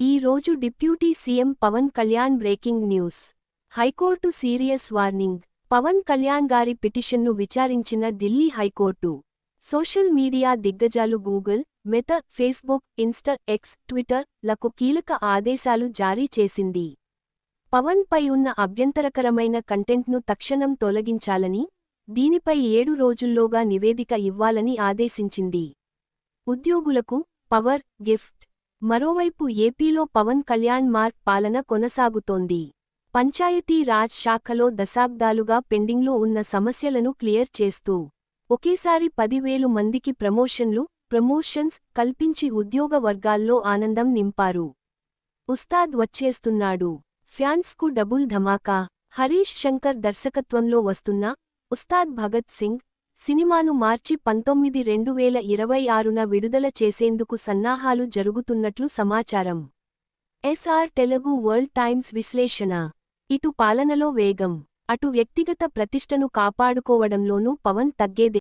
ఈ రోజు deputy CM Pawan Kalyan breaking news. High court serious warning. Pawan Kalyan గారి పిటిషన్ను విచారించిన Delhi high court. Social media దిగ్గజాలు Google Meta Facebook Insta X ట్విట్టర్లకు కీలక ఆదేశాలు జారీ చేసింది. పవన్ పై ఉన్న అభ్యంతరకరమైన కంటెంట్ను తక్షణం తొలగించాలని దీనిపై ఏడు రోజుల్లోగా నివేదిక ఇవ్వాలని ఆదేశించింది. ఉద్యోగులకు పవర్ గిఫ్ట్ మరోవైపు ఏపీలో పవన్ కళ్యాణ్ మార్క్ పాలన కొనసాగుతోంది. పంచాయతీ రాజ్ శాఖలో దశాబ్దాలుగా పెండింగ్లో ఉన్న సమస్యలను క్లియర్ చేస్తూ ఒకేసారి పదివేలు మందికి ప్రమోషన్లు ప్రమోషన్స్ కల్పించి ఉద్యోగ వర్గాల్లో ఆనందం నింపారు. ఉస్తాద్ వచ్చేస్తున్నాడు. ఫ్యాన్స్కు డబుల్ ధమాకా. హరీష్ శంకర్ దర్శకత్వంలో వస్తున్న ఉస్తాద్ భగత్ సింగ్ సినిమాను మార్చి పంతొమ్మిది రెండు వేల ఇరవై ఆరున విడుదల చేసేందుకు సన్నాహాలు జరుగుతున్నట్లు సమాచారం. ఎస్ఆర్ తెలుగు వరల్డ్ టైమ్స్ విశ్లేషణ. ఇటు పాలనలో వేగం అటు వ్యక్తిగత ప్రతిష్టను కాపాడుకోవడంలోనూ పవన్ తగ్గేదే